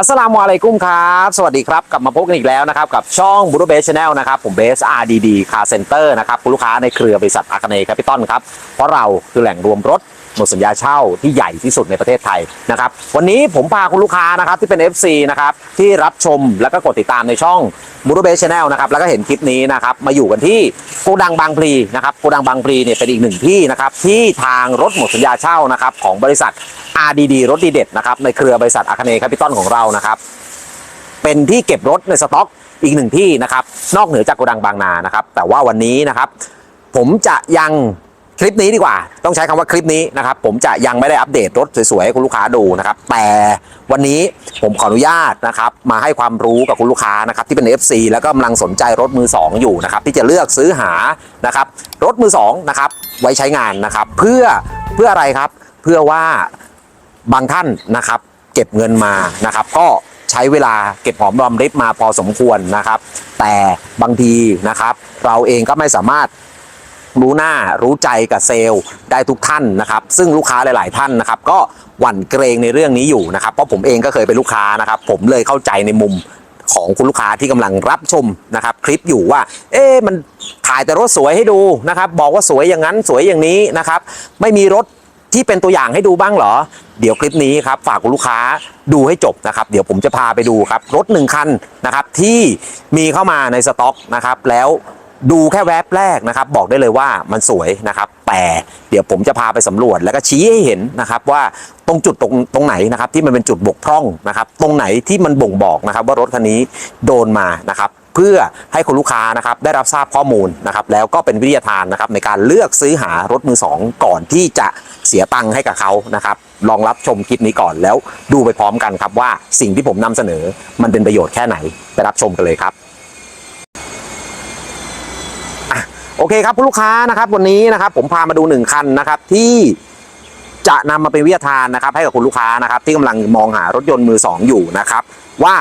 อัสลามุอะลัยกุมครับ สวัสดีครับกลับมาพบกันอีกแล้วนะครับ กับช่องบูโรเบสชาแนลนะครับ ผมเบส RDD Car Center นะครับคุณลูกค้าในเครือบริษัทอาคเนย์แคปิตอลครับ เพราะเราคือแหล่งรวมรถหมดสัญญาเช่าที่ใหญ่ที่สุดในประเทศไทยนะครับวันนี้ผมพาคุณลูกค้านะครับที่เป็น FC นะครับที่รับชมแล้วก็กดติดตามในช่องบูโรเบสชาแนลนะครับแล้วก็เห็นคลิปนี้นะครับมาอยู่กันที่โกดังบางพลีนะครับโกดังบางพลีเนี่ยเป็นอีกหนึ่งที่นะครับที่ทางรถหมดสัญญาเช่านะครับของบริษัท RDD รถดีเด็ดนะครับในเครือบริษัทอาคเนย์แคปิตอลของเรานะครับ เป็นที่เก็บรถในสต็อกอีกหนึ่งที่นะครับ นอกเหนือจากโกดังบางนานะครับ แต่ว่าวันนี้นะครับ ผมจะยังคลิปนี้ดีกว่า ต้องใช้คำว่าคลิปนี้นะครับ ผมจะยังไม่ได้อัปเดตรถสวยๆให้คุณลูกค้าดูนะครับ แต่วันนี้ผมขออนุญาตนะครับ มาให้ความรู้กับคุณลูกค้านะครับ ที่เป็น FC แล้วก็กำลังสนใจรถมือ 2 อยู่นะครับ ที่จะเลือกซื้อหานะครับ รถมือ2นะครับไว้ใช้งานนะครับ เพื่อเพื่ออะไรครับ เพื่อว่า บางท่านนะครับเก็บเงินมานะครับ ก็ใช้เวลาเก็บหอมรอมริบมาพอสมควรนะครับ แต่บางทีนะครับ เราเองก็ไม่สามารถรู้หน้ารู้ใจกับเซลล์ได้ทุกท่านนะครับ ซึ่งลูกค้าหลาย ๆ ท่านนะครับ ก็หวั่นเกรงในเรื่องนี้อยู่นะครับ เพราะผมเองก็เคยเป็นลูกค้านะครับ ผมเลยเข้าใจในมุมของคุณลูกค้าที่กำลังรับชมนะครับ คลิปอยู่ว่า เอ๊ะมันถ่ายแต่รถสวยให้ดูนะครับ บอกว่าสวยอย่างนั้นสวยอย่างนี้นะครับ ไม่มีรถ ที่เป็นตัวอย่างให้ดูบ้างเหรอ เดี๋ยวคลิปนี้ครับฝากคุณลูกค้าดูให้จบนะครับ เดี๋ยวผมจะพาไปดูครับ รถหนึ่งคันนะครับที่มีเข้ามาในสต็อกนะครับ แล้วดูแค่แวบแรกนะครับ บอกได้เลยว่ามันสวยนะครับ แต่เดี๋ยวผมจะพาไปสำรวจแล้วก็ชี้ให้เห็นนะครับว่าตรงจุดตรงตรงไหนนะครับที่มันเป็นจุดบกพร่องนะครับ ตรงไหนที่มันบ่งบอกนะครับ ว่ารถคันนี้โดนมานะครับ พื่อให้คุณลูกค้านะครับได้รับทราบข้อมูลนะครับแล้วก็เป็นวิทยาทานนะครับในการเลือกซื้อหารถมือสองก่อนที่จะเสียตังค์ให้กับเขานะครับลองรับชมคลิปนี้ก่อนแล้วดูไปพร้อมกันครับว่าสิ่งที่ผมนำเสนอมันเป็นประโยชน์แค่ไหนไปรับชมกันเลยครับโอเคครับคุณลูกค้านะครับวันนี้นะครับผมพามาดูหนึ่งคันนะครับที่จะนำมาเป็นวิทยาทานนะครับให้กับคุณลูกค้านะครับที่กำลังมองหารถยนต์มือสองอยู่นะครับว่า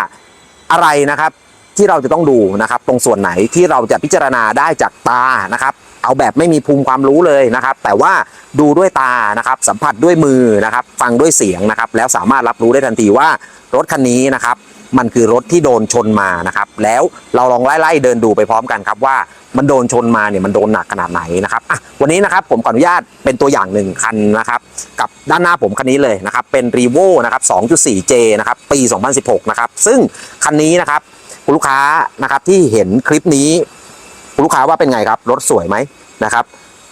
อะไรนะครับ ที่เราจะต้องดูนะครับตรงส่วนไหนที่เราจะพิจารณาได้จากตานะครับ เอาแบบไม่มีภูมิความรู้เลยนะครับ แต่ว่าดูด้วยตานะครับ สัมผัสด้วยมือนะครับ ฟังด้วยเสียงนะครับ แล้วสามารถรับรู้ได้ทันทีว่ารถคันนี้นะครับ มันคือรถที่โดนชนมานะครับ แล้วเราลองไล่ๆเดินดูไปพร้อมกันครับว่ามันโดนชนมาเนี่ยมันโดนหนักขนาดไหนนะครับอะวันนี้นะครับผมขออนุญาตเป็นตัวอย่างหนึ่งคันนะครับกับด้านหน้าผมคันนี้เลยนะครับเป็น r e v o นะครับ 2.4J นะครับปี 2016 นะครับซึ่งคันนี้นะครับ คุณลูกค้านะครับที่เห็นคลิปนี้คุณลูกค้าว่าเป็นไงครับรถสวยไหมนะครับ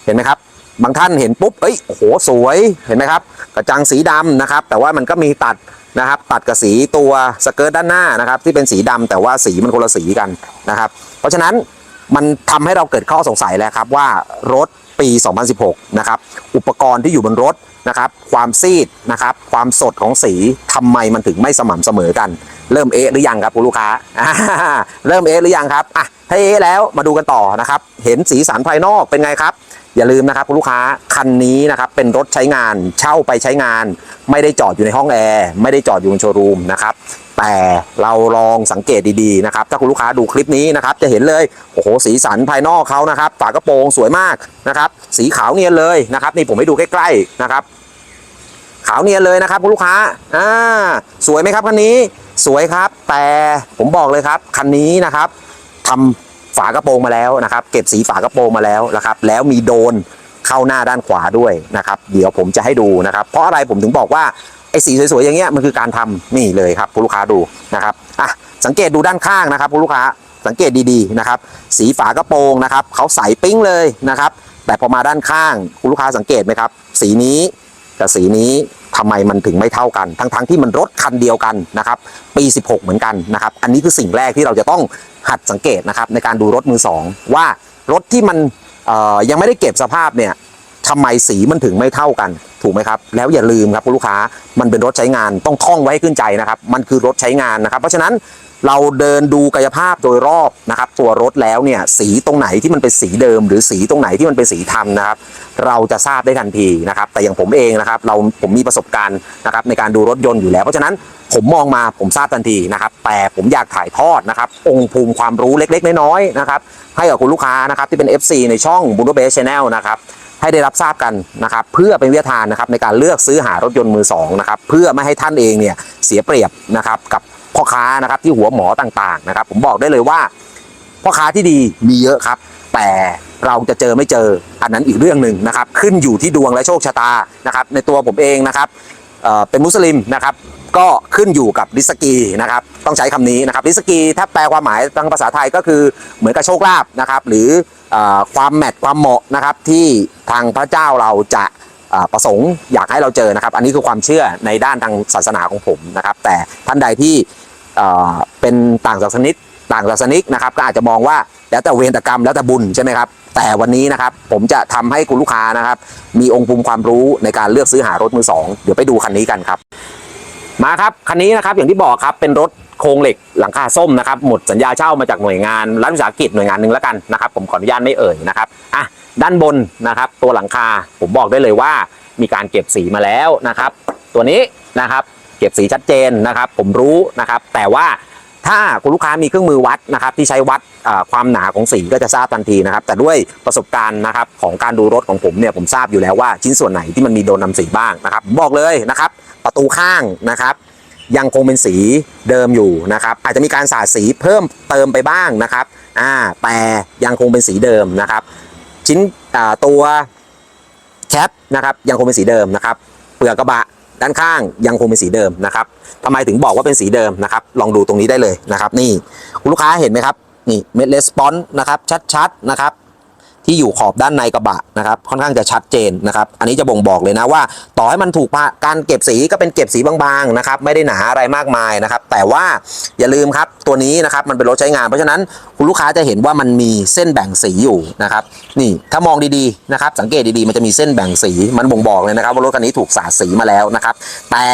เห็นไหมครับบางท่านเห็นปุ๊บ เอ้ย โห สวย เห็นไหมครับ กระจังสีดำนะครับ แต่ว่ามันก็มีตัดนะครับ ตัดกับสีตัวสเกิร์ตด้านหน้านะครับ ที่เป็นสีดำแต่ว่าสีมันคนละสีกันนะครับ เพราะฉะนั้นมันทำให้เราเกิดข้อสงสัยแล้วครับว่ารถปี 2016 นะครับ อุปกรณ์ที่อยู่บนรถนะครับ ความซีดนะครับ ความสดของสีทำไมมันถึงไม่สม่ำเสมอกัน เริ่มเอะหรือยังครับคุณลูกค้า เริ่มเอะหรือยังครับอะถ้าเอะแล้วมาดูกันต่อนะครับ เห็นสีสันภายนอกเป็นไงครับ อย่าลืมนะครับคุณลูกค้าคันนี้นะครับเป็นรถใช้งานเช่าไปใช้งาน ไม่ได้จอดอยู่ในห้องแอร์ไม่ได้จอดอยู่บนโชว์รูมนะครับแต่เราลองสังเกตดีๆนะครับถ้าคุณลูกค้าดูคลิปนี้นะครับจะเห็นเลยโอ้โหสีสันภายนอกเขานะครับฝากระโปรงสวยมากนะครับสีขาวเนียนเลยนะครับนี่ผมให้ดูใกล้ๆนะครับ ขาวเนียนเลยนะครับคุณลูกค้าอ่าสวยไหมครับคันนี้สวยครับ แต่ผมบอกเลยครับคันนี้นะครับทำฝากระโปรงมาแล้วนะครับ เก็บสีฝากระโปรงมาแล้วนะครับ แล้วมีโดนเข้าหน้าด้านขวาด้วยนะครับ เดี๋ยวผมจะให้ดูนะครับ เพราะอะไรผมถึงบอกว่าไอ้สีสวยๆอย่างเงี้ยมันคือการทำนี่เลยครับคุณลูกค้าดูนะครับอะสังเกตดูด้านข้างนะครับคุณลูกค้าสังเกตดีๆนะครับ สีฝากระโปรงนะครับเขาใสปิ้งเลยนะครับ แต่พอมาด้านข้างคุณลูกค้าสังเกตไหมครับ สีนี้กับสีนี้ ทำไมมันถึงไม่เท่ากัน ทั้งๆที่มันรถคันเดียวกันนะครับปี 16 เหมือนกันนะครับ อันนี้คือสิ่งแรกที่เราจะต้องหัดสังเกตนะครับในการดูรถมือสองว่ารถที่มันยังไม่ได้เก็บสภาพเนี่ยทำไมสีมันถึงไม่เท่ากันถูกไหมครับแล้วอย่าลืมครับคุณลูกค้ามันเป็นรถใช้งานต้องท่องไว้ให้ขึ้นใจนะครับ มันคือรถใช้งานนะครับ เพราะฉะนั้น เราเดินดูกายภาพโดยรอบนะครับ ตัวรถแล้วเนี่ยสีตรงไหนที่มันเป็นสีเดิม หรือสีตรงไหนที่มันเป็นสีทำนะครับ เราจะทราบได้ทันทีนะครับ แต่อย่างผมเองนะครับ เราผมมีประสบการณ์นะครับในการดูรถยนต์อยู่แล้ว เพราะฉะนั้นผมมองมาผมทราบทันทีนะครับ แต่ผมอยากถ่ายทอดนะครับ องค์ภูมิความรู้เล็กๆ น้อยๆนะครับให้กับคุณลูกค้านะครับที่เป็น FC ในช่อง b u l l b a s e Channel นะครับ ให้ได้รับทราบกันนะครับเพื่อเป็นวิทยาทานนะครับในการเลือกซื้อหารถยนต์มือสองนะครับเพื่อไม่ให้ท่านเองเนี่ยเสียเปรียบนะครับกับพ่อค้านะครับที่หัวหมอต่างๆนะครับผมบอกได้เลยว่าพ่อค้าที่ดีมีเยอะครับ แต่เราจะเจอไม่เจออันนั้นอีกเรื่องหนึ่งนะครับ ขึ้นอยู่ที่ดวงและโชคชะตานะครับในตัวผมเองนะครับเเป็นมุสลิมนะครับ ก็ขึ้นอยู่กับริสกีนะครับต้องใช้คำนี้นะครับริสกีถ้าแปลความหมายทางภาษาไทยก็คือเหมือนกับโชคลาภนะครับหรืออความแมทความเหมาะนะครับที่ทางพระเจ้าเราจะประสงค์อยากให้เราเจอนะครับ อันนี้คือความเชื่อในด้านทางศาสนาของผมนะครับ แต่ท่านใดที่เป็นต่างศาสนิกต่างศาสนิกนะครับก็อาจจะมองว่าแล้วแต่เวรแตกรรมแล้วแต่บุญใช่ไหมครับแต่วันนี้นะครับผมจะทำให้คุณลูกค้านะครับ มีองค์ภูมิความรู้ในการเลือกซื้อหารถมือสองเดี๋ยวไปดูคันนี้กันครับ มาครับคันนี้นะครับอย่างที่บอกครับเป็นรถโครงเหล็กหลังคาส้มนะครับหมดสัญญาเช่ามาจากหน่วยงานรัฐวิสาหกิจหน่วยงานหนึ่งแล้วกันนะครับผมขออนุญาตไม่เอ่ยนะครับอะด้านบนนะครับตัวหลังคาผมบอกได้เลยว่ามีการเก็บสีมาแล้วนะครับ ตัวนี้นะครับเก็บสีชัดเจนนะครับ ผมรู้นะครับ แต่ว่าถ้าคุณลูกค้ามีเครื่องมือวัดนะครับ ที่ใช้วัดความหนาของสีก็จะทราบทันทีนะครับ แต่ด้วยประสบการณ์นะครับของการดูรถของผมเนี่ยผมทราบอยู่แล้วว่าชิ้นส่วนไหนที่มันมีโดนนำสีบ้างนะครับบอกเลยนะครับ ประตูข้างนะครับ ยังคงเป็นสีเดิมอยู่นะครับ อาจจะมีการสาดสีเพิ่มเติมไปบ้างนะครับอ่าแต่ยังคงเป็นสีเดิมนะครับ ชิ้นตัวแคปนะครับยังคงเป็นสีเดิมนะครับ เปลือกกระบะด้านข้างยังคงเป็นสีเดิมนะครับทำไมถึงบอกว่าเป็นสีเดิมนะครับ ลองดูตรงนี้ได้เลยนะครับ นี่คุณลูกค้าเห็นไหมครับนี่เม็ดレスปอนนะครับชัดๆนะครับ ที่อยู่ขอบด้านในกระบะนะครับค่อนข้างจะชัดเจนนะครับ อันนี้จะบ่งบอกเลยนะว่า ต่อให้มันถูกการเก็บสีก็เป็นเก็บสีบางๆนะครับไม่ได้หนาอะไรมากมายนะครับ แต่ว่าอย่าลืมครับตัวนี้นะครับมันเป็นรถใช้งาน เพราะฉะนั้นคุณลูกค้าจะเห็นว่ามันมีเส้นแบ่งสีอยู่นะครับนี่ถ้ามองดีๆนะครับสังเกตดีๆมันจะมีเส้นแบ่งสีมันบ่งบอกเลยนะครับว่ารถคันนี้ถูกสาดสีมาแล้วนะครับ แต่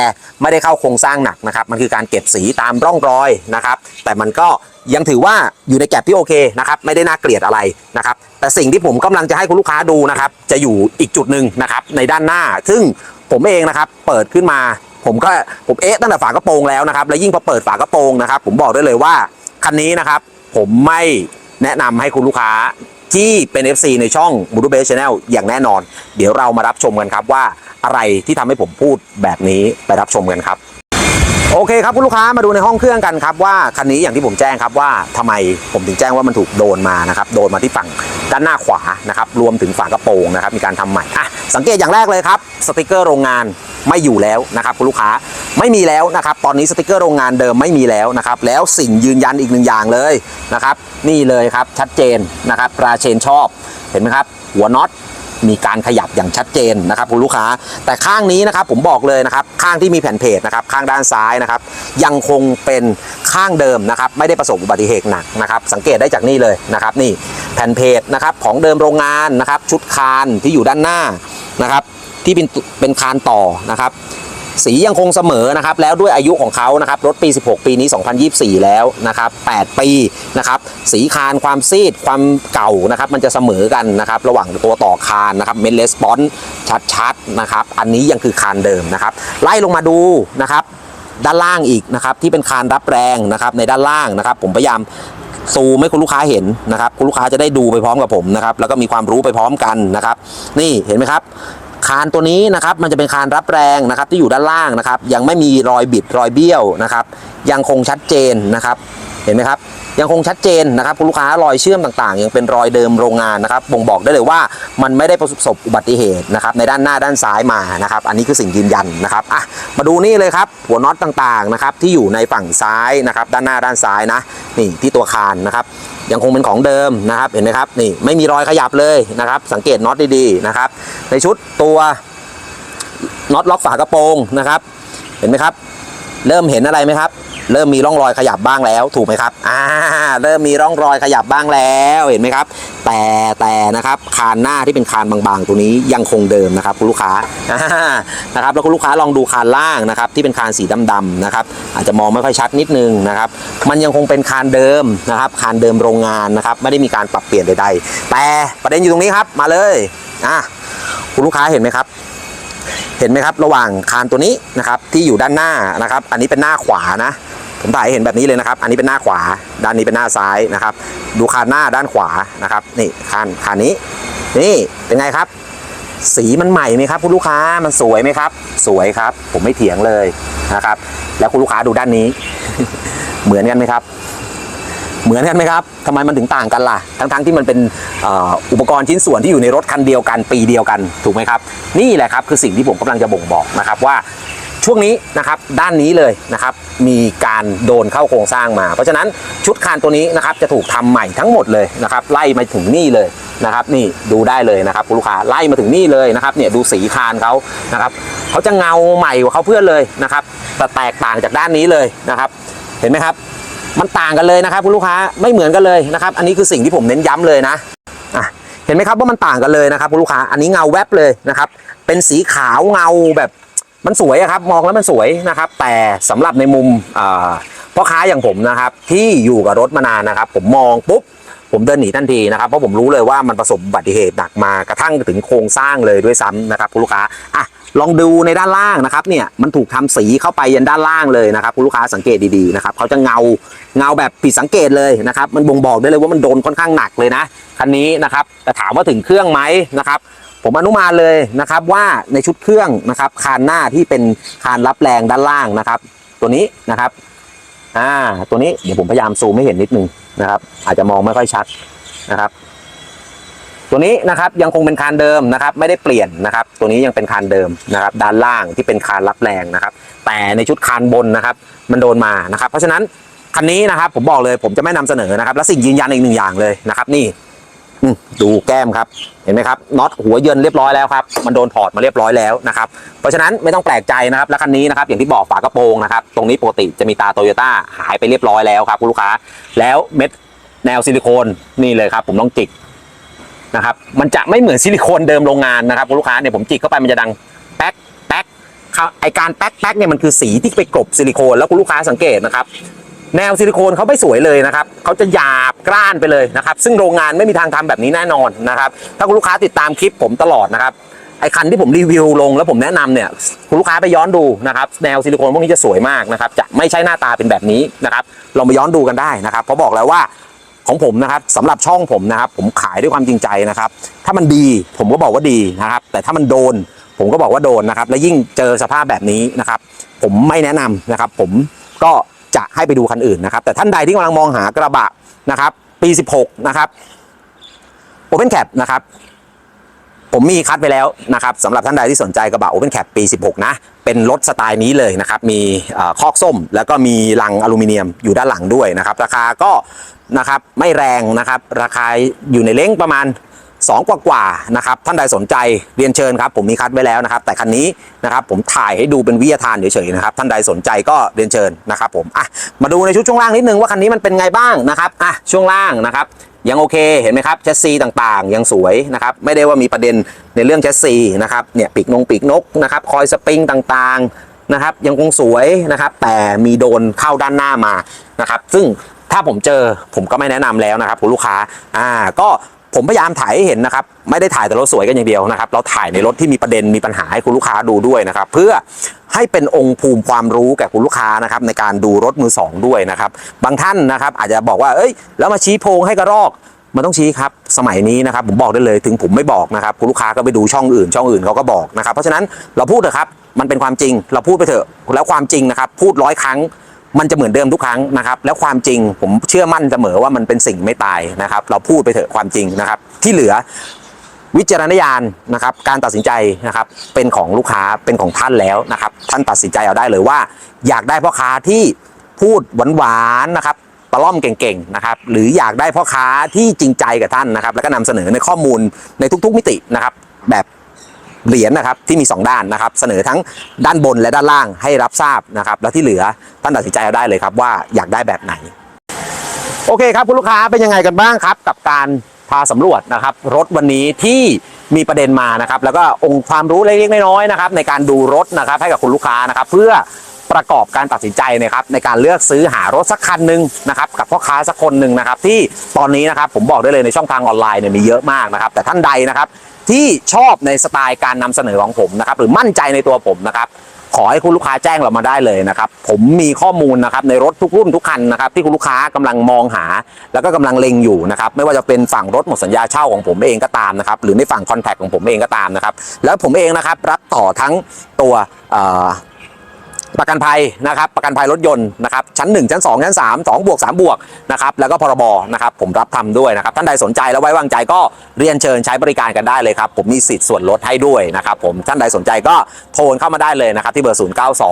ไม่ได้เข้าโครงสร้างหนักนะครับมันคือการเก็บสีตามร่องรอยนะครับ แต่มันก็ ยังถือว่าอยู่ในแก็บที่โอเคนะครับไม่ได้น่าเกลียดอะไรนะครับแต่สิ่งที่ผมกำลังจะให้คุณลูกค้าดูนะครับจะอยู่อีกจุดหนึ่งนะครับในด้านหน้า ซึ่งผมเองนะครับเปิดขึ้นมาผมก็ผมเอ๊ะตั้งแต่ฝากระโปรงแล้วนะครับแล้วยิ่งพอเปิดฝากระโปรงนะครับ ผมบอกได้เลยว่าคันนี้นะครับผมไม่แนะนำให้คุณลูกค้าที่เป็น FC ในช่อง b l u e b a s e Channel อย่างแน่นอน เดี๋ยวเรามารับชมกันครับว่าอะไรที่ทำให้ผมพูดแบบนี้ไปรับชมกันครับ โอเคครับคุณลูกค้ามาดูในห้องเครื่องกันครับว่าคันนี้อย่างที่ผมแจ้งครับว่าทำไมผมถึงแจ้งว่ามันถูกโดนมานะครับโดนมาที่ฝั่งด้านหน้าขวานะครับรวมถึงฝากระโปรงนะครับมีการทำใหม่อะสังเกตอย่างแรกเลยครับสติกเกอร์โรงงานไม่อยู่แล้วนะครับคุณลูกค้าไม่มีแล้วนะครับตอนนี้สติกเกอร์โรงงานเดิมไม่มีแล้วนะครับแล้วสิ่งยืนยันอีกหนึ่งอย่างเลยนะครับนี่เลยครับชัดเจนนะครับราเชนชอบเห็นไหมครับหัวน็อต มีการขยับอย่างชัดเจนนะครับคุณลูกค้า แต่ข้างนี้นะครับผมบอกเลยนะครับข้างที่มีแผ่นเพจนะครับข้างด้านซ้ายนะครับยังคงเป็นข้างเดิมนะครับไม่ได้ประสบอุบัติเหตุหนักนะครับสังเกตได้จากนี่เลยนะครับนี่แผ่นเพจนะครับของเดิมโรงงานนะครับชุดคานที่อยู่ด้านหน้านะครับที่เป็นเป็นคานต่อนะครับ สียังคงเสมอนะครับแล้วด้วยอายุของเขานะครับรถปี 16 ปีนี้ 2024 แล้วนะครับ 8 ปีนะครับสีคานความซีดความเก่านะครับมันจะเสมอกันนะครับระหว่างตัวต่อคานนะครับเมนเลสปอนชัดๆนะครับอันนี้ยังคือคานเดิมนะครับไล่ลงมาดูนะครับด้านล่างอีกนะครับที่เป็นคานรับแรงนะครับในด้านล่างนะครับ ผมพยายามซูมให้คุณลูกค้าเห็นนะครับ คุณลูกค้าจะได้ดูไปพร้อมกับผมนะครับ แล้วก็มีความรู้ไปพร้อมกันนะครับ นี่เห็นไหมครับ คานตัวนี้นะครับมันจะเป็นคานรับแรงนะครับที่อยู่ด้านล่างนะครับ ยังไม่มีรอยบิดรอยเบี้ยวนะครับ ยังคงชัดเจนนะครับ เห็นไหมครับยังคงชัดเจนนะครับคุณลูกค้ารอยเชื่อมต่างๆ ยังเป็นรอยเดิมโรงงานนะครับบ่งบอกได้เลยว่ามันไม่ได้ประสบอุบัติเหตุนะครับในด้านหน้าด้านซ้ายมานะครับอันนี้คือสิ่งยืนยันนะครับอะมาดูนี่เลยครับหัวน็อตต่างๆนะครับที่อยู่ในฝั่งซ้ายนะครับด้านหน้าด้านซ้ายนะนี่ที่ตัวคานนะครับยังคงเป็นของเดิมนะครับเห็นไหมครับนี่ไม่มีรอยขยับเลยนะครับสังเกตน็อตดีๆนะครับในชุดตัวน็อตล็อกฝากระโปรงนะครับเห็นไหมครับเริ่มเห็นอะไรไหมครับ เริ่มมีร่องรอยขยับบ้างแล้วถูกไหมครับอ่าเริ่มมีร่องรอยขยับบ้างแล้วเห็นไหมครับ แต่แต่นะครับคานหน้าที่เป็นคานบางๆ ตัวนี้ยังคงเดิมนะครับคุณลูกค้านะครับแล้วคุณลูกค้าลองดูคานล่างนะครับที่เป็นคานสีดำๆนะครับอาจจะมองไม่ค่อยชัดนิดนึงนะครับมันยังคงเป็นคานเดิมนะครับคานเดิมโรงงานนะครับไม่ได้มีการปรับเปลี่ยนใดๆ แต่ประเด็นอยู่ตรงนี้ครับมาเลยอะคุณลูกค้าเห็นไหมครับเห็นไหมครับ ระหว่างคานตัวนี้นะครับที่อยู่ด้านหน้านะครับ อันนี้เป็นหน้าขวานะ ผมถ่ายให้เห็นแบบนี้เลยนะครับ อันนี้เป็นหน้าขวา ด้านนี้เป็นหน้าซ้ายนะครับ ดูคานหน้าด้านขวานะครับ นี่คานคานนี้ นี่เป็นไงครับ สีมันใหม่ไหมครับ คุณลูกค้ามันสวยไหมครับ สวยครับ ผมไม่เถียงเลยนะครับ แล้วคุณลูกค้าดูด้านนี้ เหมือนกันไหมครับ เหมือนกันไหมครับทำไมมันถึงต่างกันล่ะ ทั้งๆที่มันเป็นอ่ออุปกรณ์ชิ้นส่วนที่อยู่ในรถคันเดียวกันปีเดียวกันถูกไหมครับ นี่แหละครับคือสิ่งที่ผมกำลังจะบ่งบอกนะครับว่า ช่วงนี้นะครับด้านนี้เลยนะครับมีการโดนเข้าโครงสร้างมา เพราะฉะนั้นชุดคานตัวนี้นะครับจะถูกทำใหม่ทั้งหมดเลยนะครับไล่มาถึงนี่เลยนะครับนี่ดูได้เลยนะครับคุณลูกค้าไล่มาถึงนี่เลยนะครับเนี่ยดูสีคานเขานะครับเขาจะเงาใหม่กว่าเขาเพื่อนเลยนะครับแต่แตกต่างจากด้านนี้เลยนะครับ เห็นไหมครับมันต่างกันเลยนะครับคุณลูกค้าไม่เหมือนกันเลยนะครับ อันนี้คือสิ่งที่ผมเน้นย้ำเลยนะอะเห็นไหมครับว่ามันต่างกันเลยนะครับคุณลูกค้าอันนี้เงาแวบเลยนะครับเป็นสีขาวเงาแบบ มันสวยอะครับมองแล้วมันสวยนะครับ แต่สำหรับในมุมพ่อค้าอย่างผมนะครับ ที่อยู่กับรถมานานนะครับ ผมมองปุ๊บผมเดินหนีทันทีนะครับเพราะผมรู้เลยว่ามันประสบอุบัติเหตุหนักมากระทั่งถึงโครงสร้างเลยด้วยซ้ำนะครับคุณลูกค้าอะลองดูในด้านล่างนะครับเนี่ยมันถูกทำสีเข้าไปยันด้านล่างเลยนะครับคุณลูกค้าสังเกตดีๆนะครับเขาจะเงาเงาแบบผิดสังเกตเลยนะครับ มันบ่งบอกได้เลยว่ามันโดนค่อนข้างหนักเลยนะคันนี้นะครับแต่ถามว่าถึงเครื่องไหมนะครับ ผมอนุมานเลยนะครับว่าในชุดเครื่องนะครับคานหน้าที่เป็นคานรับแรงด้านล่างนะครับ ตัวนี้นะครับอ่าตัวนี้เดี๋ยวผมพยายามซูมให้เห็นนิดนึงนะครับ อาจจะมองไม่ค่อยชัดนะครับ ตัวนี้นะครับยังคงเป็นคานเดิมนะครับ ไม่ได้เปลี่ยนนะครับ ตัวนี้ยังเป็นคานเดิมนะครับ ด้านล่างที่เป็นคานรับแรงนะครับ แต่ในชุดคานบนนะครับ มันโดนมานะครับ เพราะฉะนั้นคันนี้นะครับผมบอกเลยผมจะไม่นำเสนอนะครับ และสิ่งยืนยันอีกหนึ่งอย่างเลยนะครับ นี่ ดูแก้มครับเห็นไหมครับน็อตหัวเยินเรียบร้อยแล้วครับมันโดนถอดมาเรียบร้อยแล้วนะครับเพราะฉะนั้นไม่ต้องแปลกใจนะครับและคันนี้นะครับอย่างที่บอกฝากระโปรงนะครับตรงนี้ปกติจะมีตาโตโยต้าหายไปเรียบร้อยแล้วครับคุณลูกค้า แล้วเม็ดแนวซิลิโคนนี่เลยครับ ผมต้องจิกนะครับมันจะไม่เหมือนซิลิโคนเดิมโรงงานนะครับคุณลูกค้าเนี่ยผมจิกเข้าไปมันจะดังแป๊กแป๊กไอการแป๊กแป๊กเนี่ยมันคือสีที่ไปกลบซิลิโคนแล้วคุณลูกค้าสังเกตนะครับ แนวซิลิโคนเขาไม่สวยเลยนะครับเขาจะหยาบกร้านไปเลยนะครับ ซึ่งโรงงานไม่มีทางทำแบบนี้แน่นอนนะครับ ถ้าคุณลูกค้าติดตามคลิปผมตลอดนะครับไอคันที่ผมรีวิวลงแล้วผมแนะนำเนี่ยคุณลูกค้าไปย้อนดูนะครับแนวซิลิโคนพวกนี้จะสวยมากนะครับจะไม่ใช่หน้าตาเป็นแบบนี้นะครับลองไปย้อนดูกันได้นะครับเพราะบอกแล้วว่าของผมนะครับสำหรับช่องผมนะครับ ผมขายด้วยความจริงใจนะครับ ถ้ามันดีผมก็บอกว่าดีนะครับ แต่ถ้ามันโดน ผมก็บอกว่าโดนนะครับ และยิ่งเจอสภาพแบบนี้นะครับ ผมไม่แนะนำนะครับ ผมก็ จะให้ไปดูคันอื่นนะครับ แต่ท่านใดที่กำลังมองหากระบะนะครับ ปี 16 นะครับ Open Cap นะครับ ผมมีคัดไปแล้วนะครับสำหรับท่านใดที่สนใจกระบะ Open Cap ปี 16 นะ เป็นรถสไตล์นี้เลยนะครับ มีเอ่อคอกส้ม แล้วก็มีลังอลูมิเนียมอยู่ด้านหลังด้วยนะครับ ราคาก็นะครับไม่แรงนะครับ ราคาอยู่ในเล้งประมาณ 2 กว่ากว่าๆนะครับท่านใดสนใจเรียนเชิญครับ ผมมีคัดไว้แล้วนะครับ แต่คันนี้นะครับผมถ่ายให้ดูเป็นวิทยาทานเฉยๆนะครับท่านใดสนใจก็เรียนเชิญนะครับผมอะมาดูในชุดช่วงล่างนิดนึงว่าคันนี้มันเป็นไงบ้างนะครับอะช่วงล่างนะครับยังโอเคเห็นไหมครับแชสซีต่างๆ ยังสวยนะครับไม่ได้ว่ามีประเด็นในเรื่องแชสซีนะครับเนี่ยปีกนงปีกนกนะครับคอยสปริงต่างๆนะครับยังคงสวยนะครับแต่มีโดนเข้าด้านหน้ามานะครับซึ่งถ้าผมเจอผมก็ไม่แนะนำแล้วนะครับคุณลูกค้าอ่าก็ ผมพยายามถ่ายให้เห็นนะครับ ไม่ได้ถ่ายแต่รถสวยกันอย่างเดียวนะครับ เราถ่ายในรถที่มีประเด็นมีปัญหาให้คุณลูกค้าดูด้วยนะครับ เพื่อให้เป็นองค์ภูมิความรู้แก่คุณลูกค้านะครับในการดูรถมือสองด้วยนะครับ บางท่านนะครับอาจจะบอกว่าเอ้ย แล้วมาชี้โพงให้กระรอกมันต้องชี้ครับ สมัยนี้นะครับผมบอกได้เลยถึงผมไม่บอกนะครับคุณลูกค้าก็ไปดูช่องอื่น ช่องอื่นเขาก็บอกนะครับ เพราะฉะนั้นเราพูดเถอะครับ มันเป็นความจริง เราพูดไปเถอะแล้วความจริงนะครับ พูดร้อยครั้ง มันจะเหมือนเดิมทุกครั้งนะครับ แล้วความจริงผมเชื่อมั่นเสมอว่ามันเป็นสิ่งไม่ตายนะครับ เราพูดไปเถอะความจริงนะครับ ที่เหลือวิจารณญาณนะครับ การตัดสินใจนะครับ เป็นของลูกค้าเป็นของท่านแล้วนะครับ ท่านตัดสินใจเอาได้เลยว่า อยากได้พ่อค้าที่พูดหวานๆนะครับตะล่อมเก่งๆนะครับ หรืออยากได้พ่อค้าที่จริงใจกับท่านนะครับ แล้วก็นำเสนอในข้อมูลในทุกๆมิตินะครับ แบบ เหรียญนะครับที่มี 2 ด้านนะครับ เสนอทั้งด้านบนและด้านล่างให้รับทราบนะครับ แล้วที่เหลือท่านตัดสินใจเอาได้เลยครับว่าอยากได้แบบไหน โอเคครับคุณลูกค้าเป็นยังไงกันบ้างครับ กับการพาสำรวจนะครับรถวันนี้ที่มีประเด็นมานะครับ แล้วก็องค์ความรู้เล็กๆน้อยๆนะครับ ในการดูรถนะครับให้กับคุณลูกค้านะครับ เพื่อประกอบการตัดสินใจนะครับในการเลือกซื้อหารถสักคันหนึ่งนะครับกับพ่อค้าสักคนหนึ่งนะครับที่ตอนนี้นะครับผมบอกได้เลยในช่องทางออนไลน์เนี่ยมีเยอะมากนะครับแต่ท่านใดนะครับ ที่ชอบในสไตล์การนำเสนอของผมนะครับหรือมั่นใจในตัวผมนะครับขอให้คุณลูกค้าแจ้งเรามาได้เลยนะครับ ผมมีข้อมูลนะครับในรถทุกรุ่นทุกคันนะครับที่คุณลูกค้ากำลังมองหา แล้วก็กำลังเล็งอยู่นะครับไม่ว่าจะเป็นฝั่งรถหมดสัญญาเช่าของผมเองก็ตามนะครับหรือในฝั่งคอนแทคของผมเองก็ตามนะครับแล้วผมเองนะครับรับต่อทั้งตัว ประกันภัยนะครับประกันภัยรถยนต์นะครับชั้น 1 ชั้น 2 ชั้น 3 2บวก3บวกนะครับแล้วก็พรบนะครับผมรับทำด้วยนะครับท่านใดสนใจแล้วไว้วางใจก็เรียนเชิญใช้บริการกันได้เลยครับผมมีสิทธิ์ส่วนลดให้ด้วยนะครับผมท่านใดสนใจก็โทรเข้ามาได้เลยนะครับที่เบอร์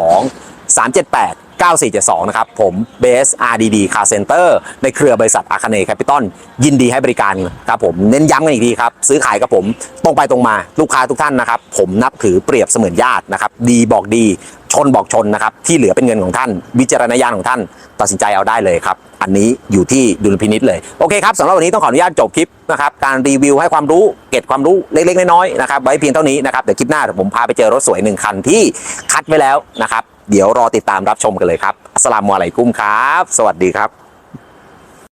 092 378 9472 นะครับ ผมเบส RDD Car Center ในเครือบริษัทอาคเนย์แคปิตอลยินดีให้บริการครับผมเน้นย้ำกันอีกทีครับ ซื้อขายกับผมตรงไปตรงมาลูกค้าทุกท่านนะครับ ผมนับถือเปรียบเสมือนญาตินะครับ ดีบอกดีชนบอกชนนะครับ ที่เหลือเป็นเงินของท่าน วิจารณญาณของท่าน ตัดสินใจเอาได้เลยครับ อันนี้อยู่ที่ดุลพินิษเลย โอเคครับสำหรับวันนี้ต้องขออนุญาตจบคลิปนะครับการรีวิวให้ความรู้เก็บความรู้เล็กๆน้อยๆนะครับไว้เพียงเท่านี้นะครับเดี๋ยวคลิปหน้าเดี๋ยวผมพาไปเจอรถสวยหนึ่งคันที่คัดไว้แล้วนะครับ เดี๋ยวรอติดตามรับชมกันเลยครับอัสลามุอะลัยกุมครับ สวัสดีครับ